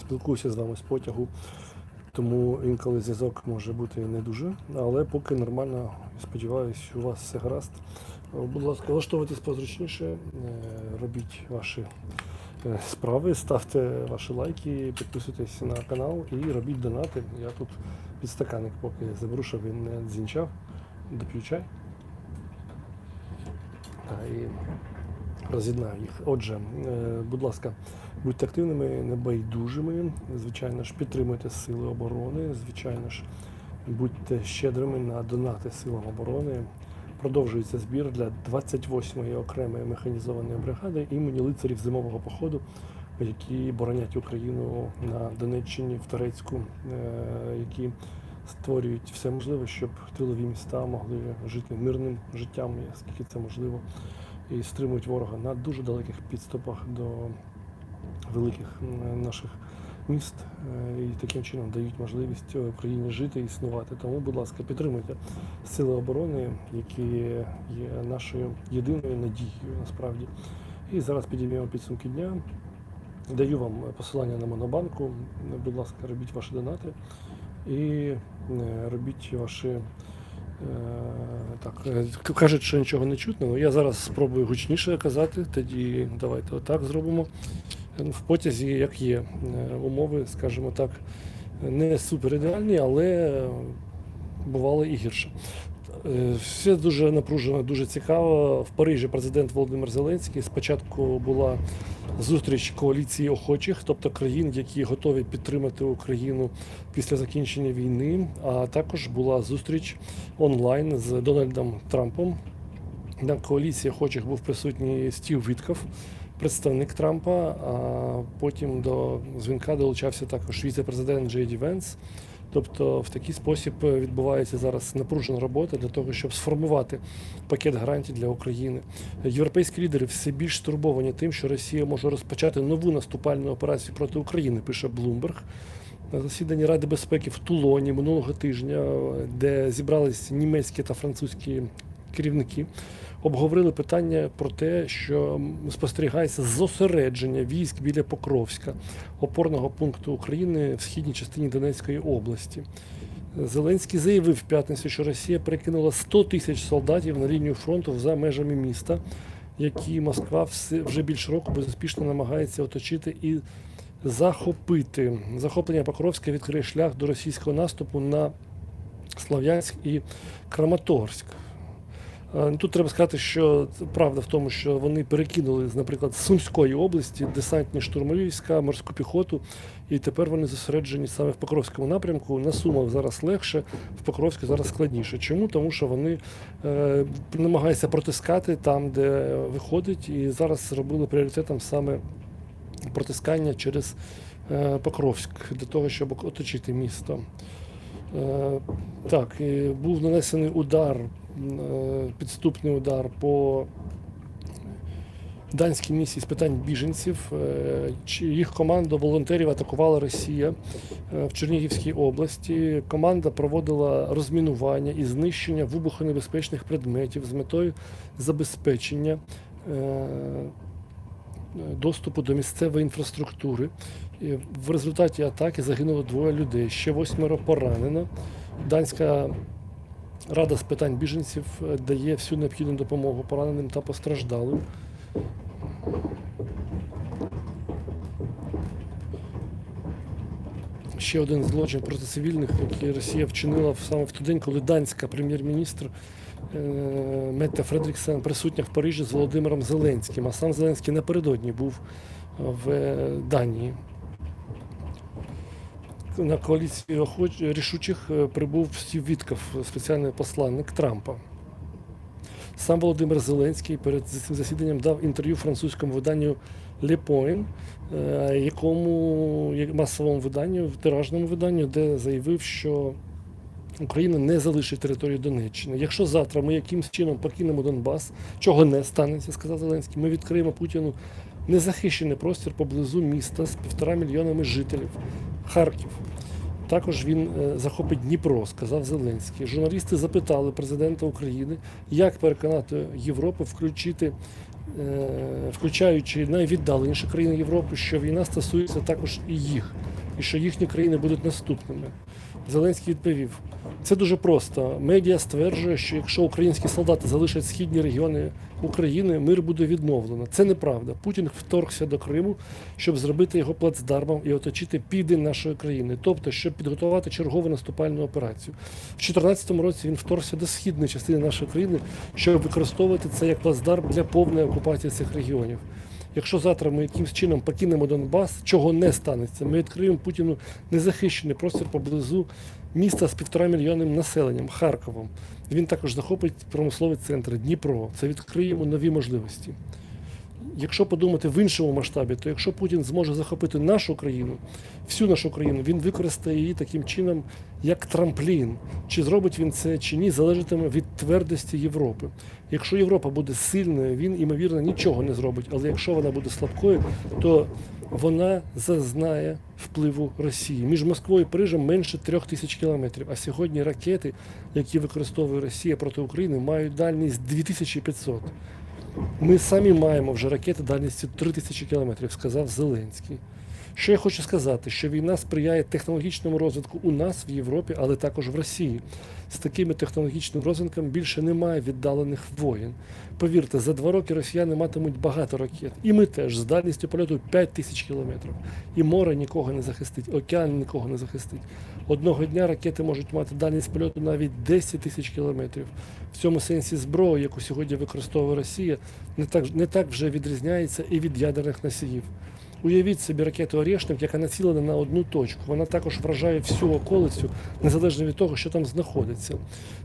спілкуюся з вами з потягу, тому інколи зв'язок може бути не дуже, але поки нормально, сподіваюся, у вас все гаразд. Е, Будь ласка, влаштовуйтесь позручніше, е, робіть ваші е, справи, ставте ваші лайки, підписуйтесь на канал і робіть донати. Я тут підстаканник поки заберу, щоб він не дзінчав. Доп'ю чай. Та, і роз'єднаю їх. Отже, будь ласка, будьте активними, небайдужими. Звичайно ж, підтримуйте сили оборони. Звичайно ж, будьте щедрими на донати силам оборони. Продовжується збір для 28-ї окремої механізованої бригади імені лицарів зимового походу, які боронять Україну на Донеччині, в Торецьку, е, які створюють все можливе, щоб тилові міста могли жити мирним життям, скільки це можливо, і стримують ворога на дуже далеких підступах до великих наших міст е, і таким чином дають можливість Україні жити і існувати. Тому, будь ласка, підтримуйте сили оборони, які є нашою єдиною надією насправді. І зараз підіймемо підсумки дня. Даю вам посилання на монобанку. Будь ласка, робіть ваші донати і е, робіть ваші. е, Так, е, кажуть, що нічого не чутно. Я зараз спробую гучніше казати, тоді давайте отак зробимо. В потязі, як є, е, умови, скажімо так, не супер ідеальні, але бувало і гірше. Е, Все дуже напружено, дуже цікаво. В Парижі президент Володимир Зеленський спочатку була зустріч коаліції охочих, тобто країн, які готові підтримати Україну після закінчення війни. А також була зустріч онлайн з Дональдом Трампом. На коаліції охочих був присутній Стів Вітков, представник Трампа. А потім до дзвінка долучався також віце-президент Джей Ді Венс. Тобто в такий спосіб відбувається зараз напружена робота для того, щоб сформувати пакет гарантій для України. Європейські лідери все більш стурбовані тим, що Росія може розпочати нову наступальну операцію проти України, пише Блумберг. На засіданні Ради безпеки в Тулоні минулого тижня, де зібрались німецькі та французькі керівники, обговорили питання про те, що спостерігається зосередження військ біля Покровська, опорного пункту України в східній частині Донецької області. Зеленський заявив в п'ятницю, що Росія перекинула 100 тисяч солдатів на лінію фронту за межами міста, які Москва вже більше року безуспішно намагається оточити і захопити. Захоплення Покровська відкриє шлях до російського наступу на Слов'янськ і Краматорськ. Е, Тут треба сказати, що правда в тому, що вони перекинули, наприклад, з Сумської області десантні штурмові війська, морську піхоту, і тепер вони зосереджені саме в Покровському напрямку. На Сумах зараз легше, в Покровську зараз складніше. Чому? Тому що вони е, намагаються протискати там, де виходить, і зараз зробили пріоритетом саме протискання через е, Покровськ для того, щоб оточити місто. Е, Так, і був нанесений удар, підступний удар по данській місії з питань біженців. Е, Їх команду волонтерів атакувала Росія е, в Чернігівській області. Команда проводила розмінування і знищення вибухонебезпечних предметів з метою забезпечення е, доступу до місцевої інфраструктури. В результаті атаки загинуло двоє людей, ще восьмеро поранено. Данська рада з питань біженців е, дає всю необхідну допомогу пораненим та постраждалим. Ще один злочин проти цивільних, який Росія вчинила в- саме в той день, коли данська прем'єр-міністр е, Метте Фредріксен присутня в Парижі з Володимиром Зеленським. А сам Зеленський напередодні був в е, Данії. На коаліції охоч... рішучих е, прибув Стів спеціальний посланник Трампа. Сам Володимир Зеленський перед цим засіданням дав інтерв'ю французькому виданню е, якому як масовому виданню, тиражному виданню, де заявив, що Україна не залишить територію Донеччини. Якщо завтра ми якимсь чином покинемо Донбас, чого не станеться, сказав Зеленський, ми відкриємо Путіну незахищений простір поблизу міста з півтора мільйонами жителів Харків. Також він е, захопить Дніпро, сказав Зеленський. Журналісти запитали президента України, як переконати Європу включити е, включаючи найвіддаленіші країни Європи, що війна стосується також і їх, і що їхні країни будуть наступними. Зеленський відповів: це дуже просто. Медіа стверджує, що якщо українські солдати залишать східні регіони України, мир буде відновлено. Це неправда. Путін вторгся до Криму, щоб зробити його плацдармом і оточити південь нашої країни, тобто щоб підготувати чергову наступальну операцію. В 2014 році він вторгся до східної частини нашої країни, щоб використовувати це як плацдарм для повної окупації цих регіонів. Якщо завтра ми якимось чином покинемо Донбас, чого не станеться, ми відкриємо Путіну незахищений простір поблизу міста з півтора мільйонним населенням Харковом. Він також захопить промисловий центр Дніпро. Це відкриє йому нові можливості. Якщо подумати в іншому масштабі, то якщо Путін зможе захопити нашу країну, всю нашу країну, він використає її таким чином, як трамплін. Чи зробить він це чи ні, залежатиме від твердості Європи. Якщо Європа буде сильною, він, ймовірно, нічого не зробить. Але якщо вона буде слабкою, то вона зазнає впливу Росії. Між Москвою і Парижем менше трьох тисяч кілометрів. А сьогодні ракети, які використовує Росія проти України, мають дальність 2500. Ми самі маємо вже ракети дальністю 3000 кілометрів, сказав Зеленський. Що я хочу сказати, що війна сприяє технологічному розвитку у нас в Європі, але також в Росії. З такими технологічним розвитком більше немає віддалених воєн. Повірте, за два роки росіяни матимуть багато ракет. І ми теж з дальністю польоту 5 тисяч кілометрів. І море нікого не захистить, океан нікого не захистить. Одного дня ракети можуть мати дальність польоту навіть 10 тисяч кілометрів. В цьому сенсі зброя, яку сьогодні використовує Росія, не так, не так вже відрізняється і від ядерних носіїв. Уявіть собі ракету Орешник, яка націлена на одну точку. Вона також вражає всю околицю, незалежно від того, що там знаходиться.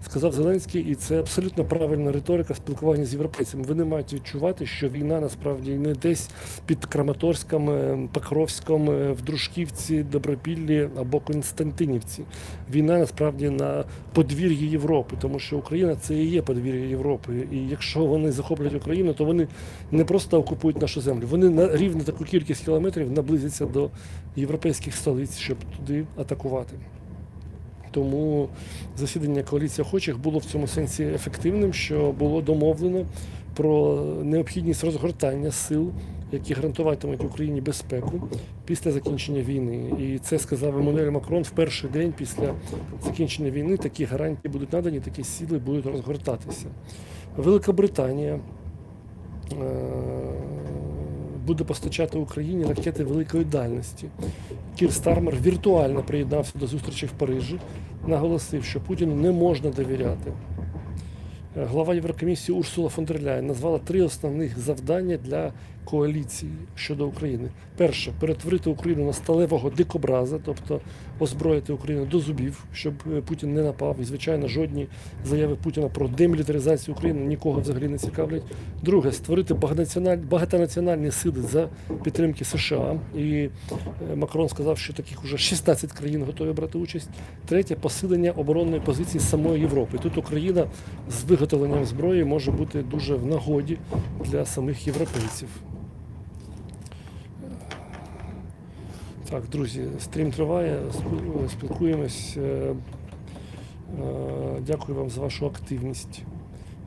Сказав Зеленський, і це абсолютно правильна риторика спілкування з європейцями. Вони мають відчувати, що війна насправді не десь під Краматорськом, е, Покровськом, е, в Дружківці, Добропіллі або Константинівці. Війна насправді на подвір'ї Європи, тому що Україна це і є подвір'я Європи. І якщо вони захоплять Україну, то вони не просто окупують нашу землю, вони на рівно таку кількість кілометрів наблизяться до європейських столиць, щоб туди атакувати. Тому засідання коаліції охочих було в цьому сенсі ефективним, що було домовлено про необхідність розгортання сил, які гарантуватимуть Україні безпеку після закінчення війни. І це сказав Еммануель Макрон в перший день після закінчення війни. Такі гарантії будуть надані, такі сили будуть розгортатися. Велика Британія. е, Буде постачати Україні ракети великої дальності. Кір Стармер віртуально приєднався до зустрічі в Парижі, наголосив, що Путіну не можна довіряти. Е, Глава Єврокомісії Урсула фон дер Ляєн назвала три основних завдання для коаліції щодо України. Перше перетворити Україну на сталевого дикобраза, тобто озброїти Україну до зубів, щоб е, Путін не напав. І, звичайно, жодні заяви Путіна про демілітаризацію України нікого взагалі не цікавлять. Друге створити багатонаціональ- багатонаціональні сили за підтримки США. І е, Макрон сказав, що таких уже 16 країн готові брати участь. Третє посилення оборонної позиції самої Європи. Тут Україна з виготовленням зброї може бути дуже в нагоді для самих європейців. Так, друзі, стрім триває, спілкуємось. Е, е, Дякую вам за вашу активність.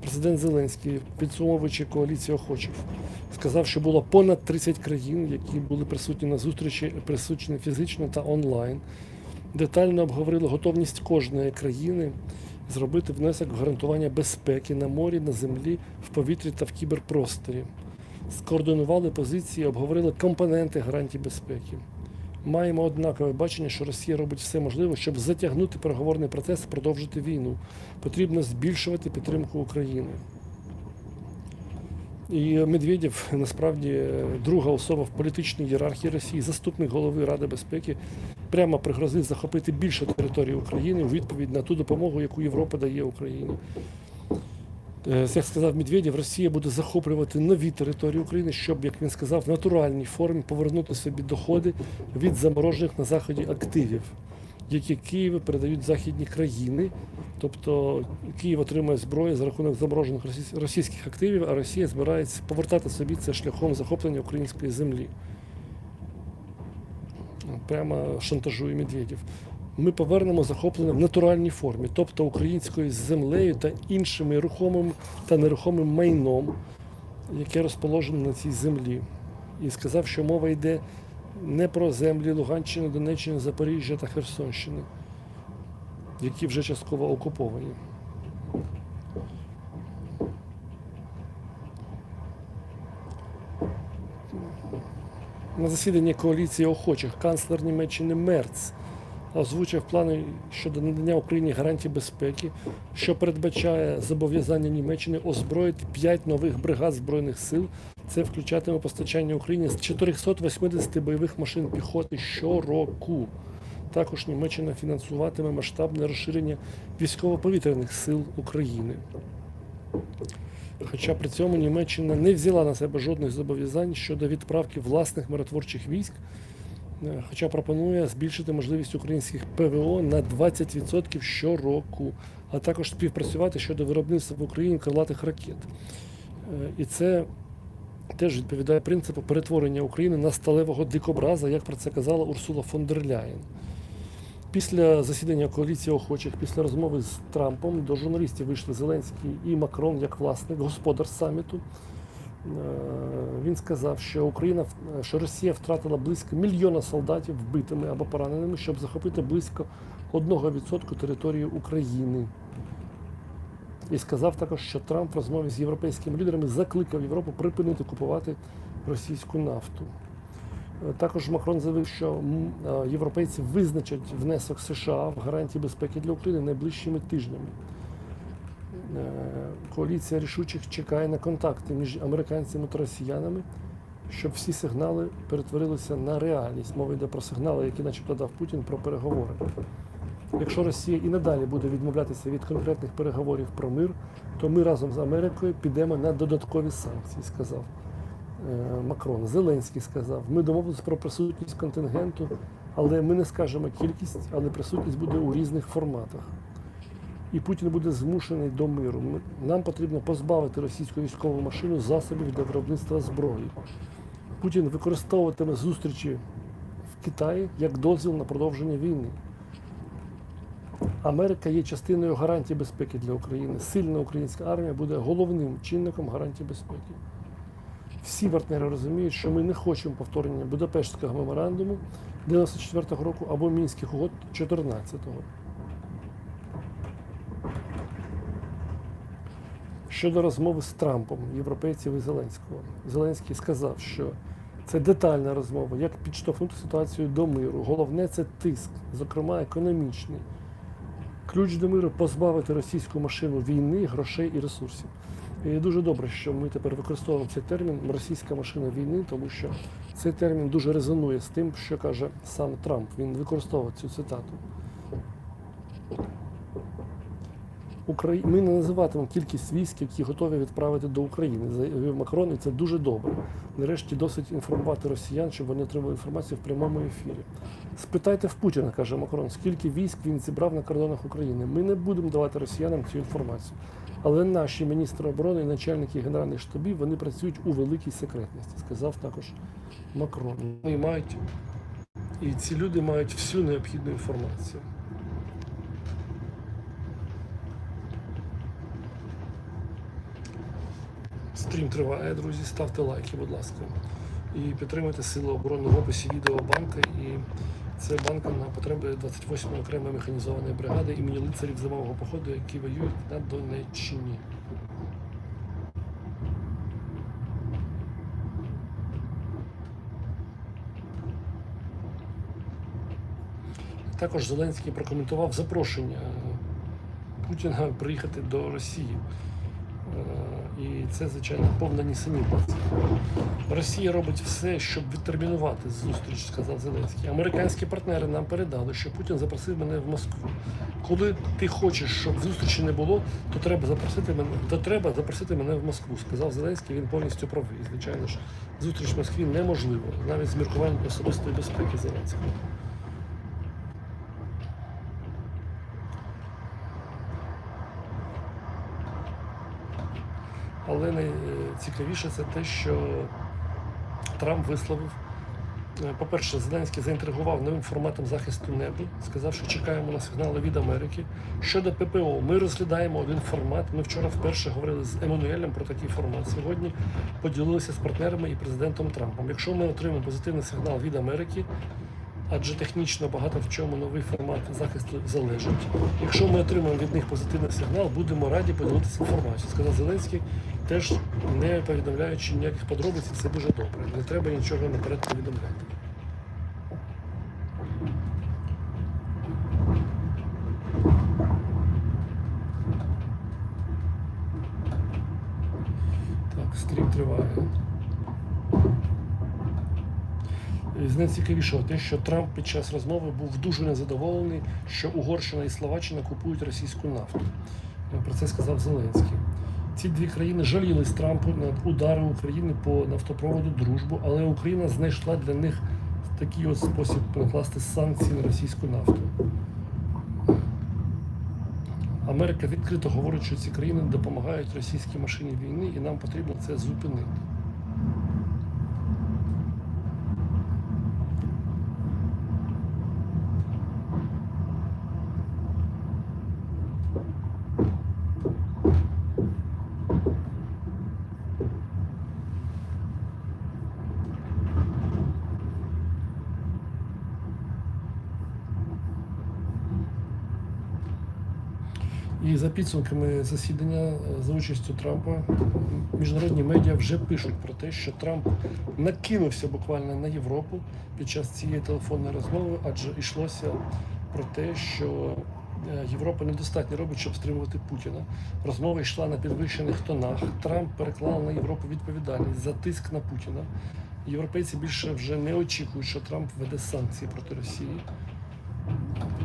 Президент Зеленський, підсумовуючи коаліцію охочих, сказав, що було понад 30 країн, які були присутні на зустрічі, присутні фізично та онлайн. Детально обговорили готовність кожної країни зробити внесок в гарантування безпеки на морі, на землі, в повітрі та в кіберпросторі. Скоординували позиції, обговорили компоненти гарантій безпеки. Маємо однакове бачення, що Росія робить все можливе, щоб затягнути переговорний процес, продовжити війну. Потрібно збільшувати підтримку України. І Медведєв насправді друга особа в політичній ієрархії Росії, заступник голови Ради безпеки, прямо пригрозив захопити більше території України у відповідь на ту допомогу, яку Європа дає Україні. Е, Як сказав Медведєв, Росія буде захоплювати нові території України, щоб, як він сказав, в натуральній формі повернути собі доходи від заморожених на заході активів, які Києву передають західні країни. Тобто Київ отримує зброю за рахунок заморожених російських активів, а Росія збирається повертати собі це шляхом захоплення української землі. Прямо шантажує Медведєв. Ми повернемо захоплене в натуральній формі, тобто українською землею та іншими рухомим та нерухомим майном. яке розположено на цій землі, і сказав, що мова йде не про землі Луганщини, Донеччини, Запоріжжя та Херсонщини, які вже частково окуповані. На засіданні коаліції охочих канцлер Німеччини Мерц озвучив плани щодо надання Україні гарантій безпеки, що передбачає зобов'язання Німеччини озброїти 5 нових бригад збройних сил. Це включатиме постачання Україні з 480 бойових машин піхоти щороку. Також Німеччина фінансуватиме масштабне розширення військово-повітряних сил України. Хоча при цьому Німеччина не взяла на себе жодних зобов'язань щодо відправки власних миротворчих військ, хоча пропонує збільшити можливість українських ПВО на 20% щороку, а також співпрацювати щодо виробництва в Україні крилатих ракет. Е, І це теж відповідає принципу перетворення України на сталевого дикобраза, як про це казала Урсула фон дер Ляєн. Після засідання коаліції охочих, після розмови з Трампом, до журналістів вийшли Зеленський і Макрон як власник, господар саміту. Він сказав, що Україна що Росія втратила близько мільйона солдатів вбитими або пораненими, щоб захопити близько 1% території України. І сказав також, що Трамп в розмові з європейськими лідерами закликав Європу припинити купувати російську нафту. Е, Також Макрон заявив, що е, європейці визначать внесок США в гарантії безпеки для України найближчими тижнями. Е, Коаліція рішучих чекає на контакти між американцями та росіянами, щоб всі сигнали перетворилися на реальність. Мова йде про сигнали, які начебто дав Путін про переговори. Якщо Росія і надалі буде відмовлятися від конкретних переговорів про мир, то ми разом з Америкою підемо на додаткові санкції, сказав е, Макрон. Зеленський сказав: ми домовилися про присутність контингенту, але ми не скажемо кількість, але присутність буде у різних форматах. І Путін буде змушений до миру. Нам потрібно позбавити російську військову машину засобів для виробництва зброї. Путін використовуватиме зустрічі в Китаї як дозвіл на продовження війни. Америка є частиною гарантії безпеки для України. Сильна українська армія буде головним чинником гарантії безпеки. Всі партнери розуміють, що ми не хочемо повторення Будапештського меморандуму 94-го року або Мінських угод 14-го. Щодо розмови з Трампом, європейців і Зеленського, Зеленський сказав, що це детальна розмова, як підштовхнути ситуацію до миру. Головне це тиск, зокрема економічний. Ключ до миру позбавити російську машину війни, грошей і ресурсів. І дуже добре, що ми тепер використовуємо цей термін російська машина війни, тому що цей термін дуже резонує з тим, що каже сам Трамп. Він використовував цю цитату. Ми не називатимемо кількість військ, які готові відправити до України, заявив Макрон, і це дуже добре. Нарешті досить інформувати росіян, щоб вони отримали інформацію в прямому ефірі. Спитайте в Путіна, каже Макрон, скільки військ він зібрав на кордонах України. Ми не будемо давати росіянам цю інформацію. Але наші міністри оборони і начальники генеральних штабів вони працюють у великій секретності, сказав також Макрон. І мають і ці люди мають всю необхідну інформацію. Стрім триває, друзі. Ставте лайки, будь ласка. І підтримуйте Сили оборони в описі відео банка. І це банка на потреби 28-ї окремої механізованої бригади імені лицарів зимового походу, які воюють на Донеччині. Також Зеленський прокоментував запрошення Путіна приїхати до Росії. І це, звичайно, повна нісенітниця. Росія робить все, щоб відтермінувати зустріч, сказав Зеленський. Американські партнери нам передали, що Путін запросив мене в Москву. Коли ти хочеш, щоб зустрічі не було, то треба запросити мене, то треба запросити мене в Москву, сказав Зеленський. Він повністю правий. Звичайно ж, зустріч в Москві неможлива, навіть з міркуванням особистої безпеки Зеленського. Але найцікавіше це те, що Трамп висловив Е, По-перше, Зеленський заінтригував новим форматом захисту неба, сказав, що чекаємо на сигнали від Америки. Щодо ППО, ми розглядаємо один формат. Ми вчора вперше говорили з Еммануелем про такий формат. Сьогодні поділилися з партнерами і президентом Трампом. Якщо ми отримаємо позитивний сигнал від Америки, адже технічно багато в чому новий формат захисту залежить. Якщо ми отримаємо від них позитивний сигнал, будемо раді поділитися інформацією. Сказав Зеленський, теж не повідомляючи ніяких подробиць, це дуже добре. Не треба нічого наперед повідомляти. Так, стрім триває. З найцікавішого те, що Трамп під час розмови був дуже незадоволений, що Угорщина і Словаччина купують російську нафту. Про це сказав Зеленський. Ці дві країни жалілись Трампу на удари України по нафтопроводу дружбу, але Україна знайшла для них такий ось спосіб накласти санкції на російську нафту. Америка відкрито говорить, що ці країни допомагають російській машині війни, і нам потрібно це зупинити. І за підсумками засідання е, за участю Трампа міжнародні медіа вже пишуть про те, що Трамп накинувся буквально на Європу під час цієї телефонної розмови, адже йшлося про те, що е, Європа недостатньо робить, щоб стримувати Путіна. Розмова йшла на підвищених тонах. Трамп переклав на Європу відповідальність за тиск на Путіна. Європейці більше вже не очікують, що Трамп веде санкції проти Росії.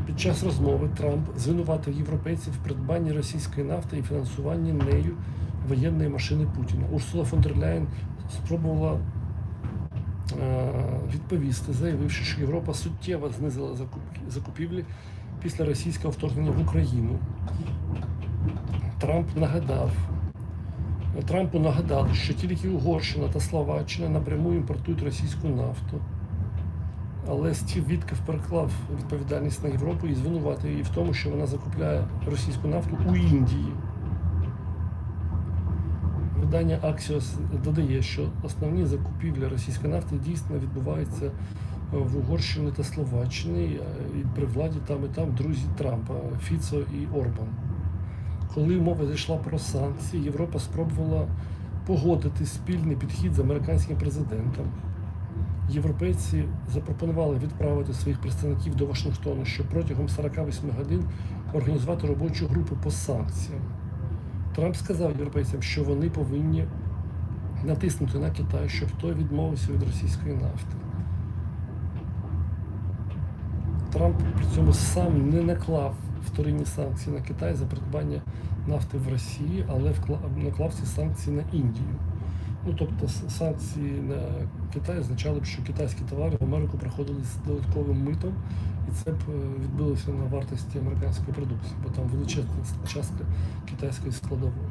Під час розмови Трамп звинуватив європейців в придбанні російської нафти і фінансуванні нею воєнної машини Путіна. Урсула фон дер Ляєн спробувала е, відповісти, заявивши, що Європа суттєво знизила закуп- закупівлі після російського вторгнення в Україну. Трамп нагадав. Трампу нагадали, що тільки Угорщина та Словаччина напряму імпортують російську нафту. Але Стів Вітков переклав відповідальність на Європу і звинуватив її в тому, що вона закупляє російську нафту у Індії. Видання Axios додає, що основні закупівлі російської нафти дійсно відбуваються в Угорщині та Словаччині і при владі там і там друзі Трампа Фіцо і Орбан. Коли мова зайшла про санкції, Європа спробувала погодити спільний підхід з американським президентом. Європейці запропонували відправити своїх представників до Вашингтону, щоб протягом 48 годин організувати робочу групу по санкціям. Трамп сказав європейцям, що вони повинні натиснути на Китай, щоб той відмовився від російської нафти. Трамп при цьому сам не наклав вторинні санкції на Китай за придбання нафти в Росії, але наклав ці санкції на Індію. Ну, тобто санкції на Китай означали б, що китайські товари в Америку приходили з додатковим митом, і це б е, відбилося на вартості американської продукції, бо там величезна частка китайської складової.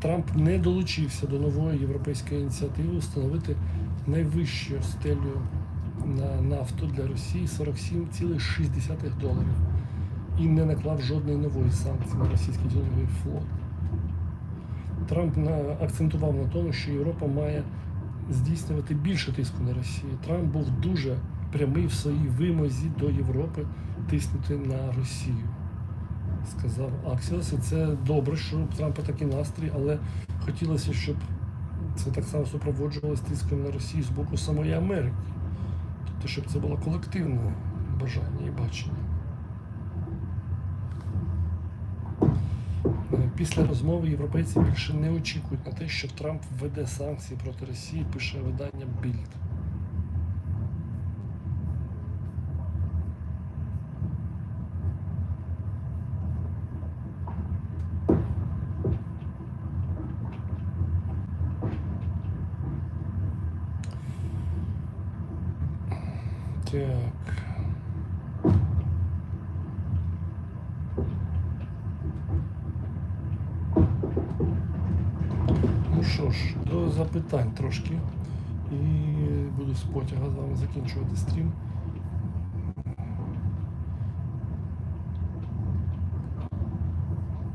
Трамп не долучився до нової європейської ініціативи встановити найвищу стелю на нафту для Росії 47,6 доларів і не наклав жодної нової санкції на російський діловий флот. Трамп на- акцентував на тому, що Європа має здійснювати більше тиску на Росію. Трамп був дуже прямий в своїй вимозі до Європи тиснути на Росію, сказав Аксіос. І це добре, що у Трампа такий настрій, але хотілося, щоб це так само супроводжувалося тиском на Росію з боку самої Америки. Тобто, щоб це було колективне бажання і бачення. Е, Після розмови європейці більше не очікують на те, що Трамп введе санкції проти Росії, пише видання Більд. Так. Ну що ж, до запитань трошки. І буду з потяга з вами закінчувати стрім.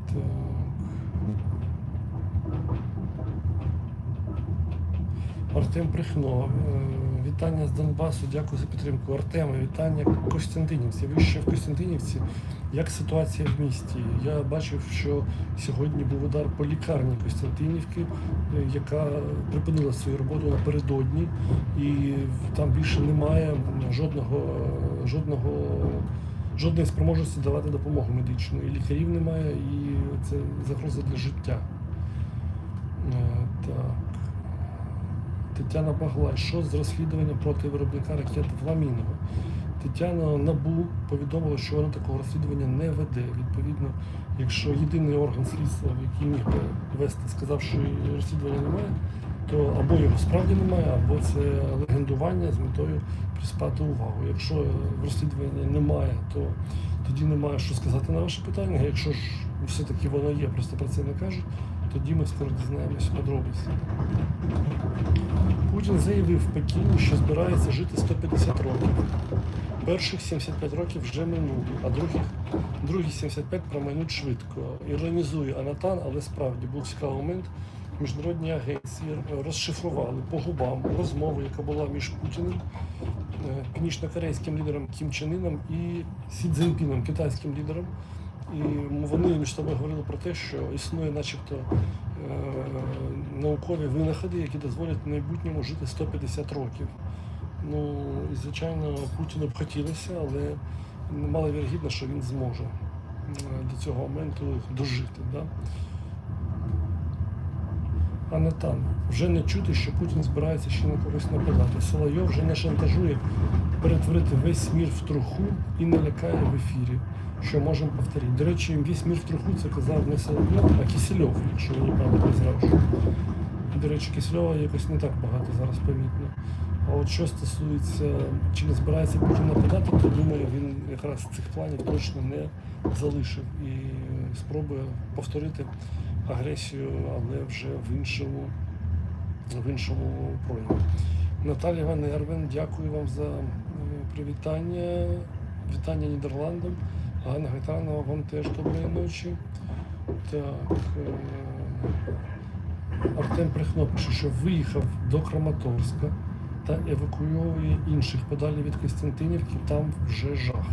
Так. Артем Прихно. Вітання з Донбасу. Дякую за підтримку. Артеме, вітання Костянтинівці. Ви ще в Костянтинівці. Як ситуація в місті? Я бачив, що сьогодні був удар по лікарні Костянтинівки, е, яка припинила свою роботу напередодні, і там більше немає жодного, жодного, жодної спроможності давати допомогу медичну. І лікарів немає, і це загроза для життя. Е, Так. Тетяна Баглай, що з розслідуванням проти виробника ракет Фламінго? Тетяна Набу повідомила, що вона такого розслідування не веде. Відповідно, якщо єдиний орган слідства, який міг би вести, сказав, що розслідування немає, то або його справді немає, або це легендування з метою приспати увагу. Якщо розслідування немає, то тоді немає що сказати на ваше питання. Якщо ж все-таки воно є, просто про це не кажуть, тоді ми скоро дізнаємося подробиці. Путін заявив в Пекіні, що збирається жити 150 років. Перших 75 років вже минули, а других, другі 75 промайнуть швидко. Іронізує Анатан, але справді був цікавий момент. Міжнародні агенції розшифрували по губам розмову, яка була між Путіним, е, північно-корейським лідером Кім Чен Іном і Сі Цзіньпіном, китайським лідером. І вони між собою говорили про те, що існує начебто е, наукові винаходи, які дозволять майбутньому жити 150 років. Ну, і звичайно, Путіну б хотілося, але мало вірогідно, що він зможе е, до цього моменту дожити. Да? А не там. Вже не чути, що Путін збирається ще на когось нападати. Соловйов вже не шантажує перетворити весь мір в труху і не лякає в ефірі, що можемо повторити. До речі, весь мір в труху це казав не Соловйов, а Кисельов, якщо мені пам'ять не зраджує. До речі, Кисельова якось не так багато зараз помітно. А от що стосується, чи не збирається Путін нападати, то думаю, він якраз цих планів точно не залишив і спробує повторити агресію, але вже в іншому, в іншому прояві. Наталія Ван Ервен, дякую вам за е, привітання. Вітання Нідерландам. Ганна Гайтанова, вам теж доброї ночі. Так. е, Артем Прихно пише, що виїхав до Краматорська та евакуює інших подалі від Костянтинівки, там вже жах.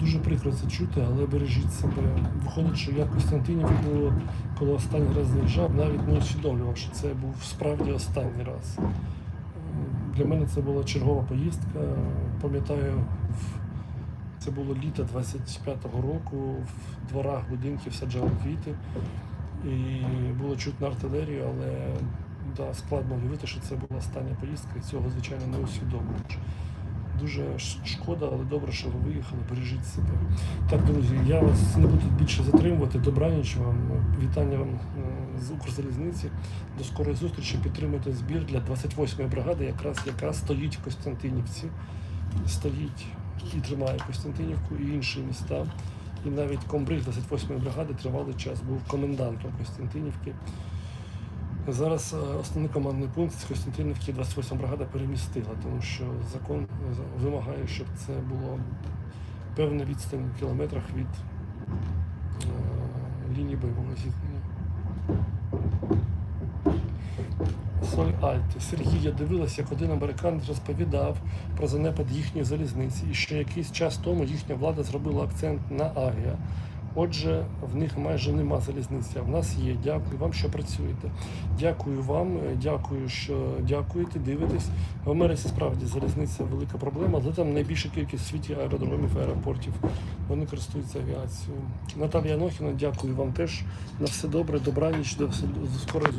Дуже прикро це чути, але бережіть себе. Виходить, що я Костянтинівку, коли останній раз заїжджав, навіть не усвідомлював, що це був справді останній раз. Е, Для мене це була чергова поїздка. Пам'ятаю, це було літо 25-го року, в дворах будинків саджали квіти. І було чутно артилерію, але да, складно уявити, що це була остання поїздка, і цього, звичайно, не усвідомлюєш. Дуже шкода, але добре, що ви виїхали, бережіть себе. Так, друзі, я вас не буду більше затримувати. Добраніч вам, вітання вам е, з Укрзалізниці. До скорої зустрічі. Підтримуйте збір для 28-ї бригади, якраз яка стоїть в Костянтинівці, стоїть і тримає Костянтинівку і інші міста. І навіть комбриг 28-ї бригади тривалий час був комендантом Костянтинівки. Зараз е, основний командний пункт з Костянтинівки 28 бригада перемістила, тому що закон е, вимагає, щоб це було певна відстань в кілометрах від е, лінії бойового зіткнення. Соль Альти. Сергій, я дивилася, як один американець розповідав про занепад їхньої залізниці, і що якийсь час тому їхня влада зробила акцент на авіа. Отже, в них майже нема залізниці, а в нас є. Дякую вам, що працюєте. Дякую вам, дякую, що дякуєте, дивитесь. В Америці справді залізниця велика проблема, але там найбільша кількість в світі аеродромів, аеропортів. Вони користуються авіацією. Наталія Нохіна, дякую вам теж. На все добре, добраніч, до скорої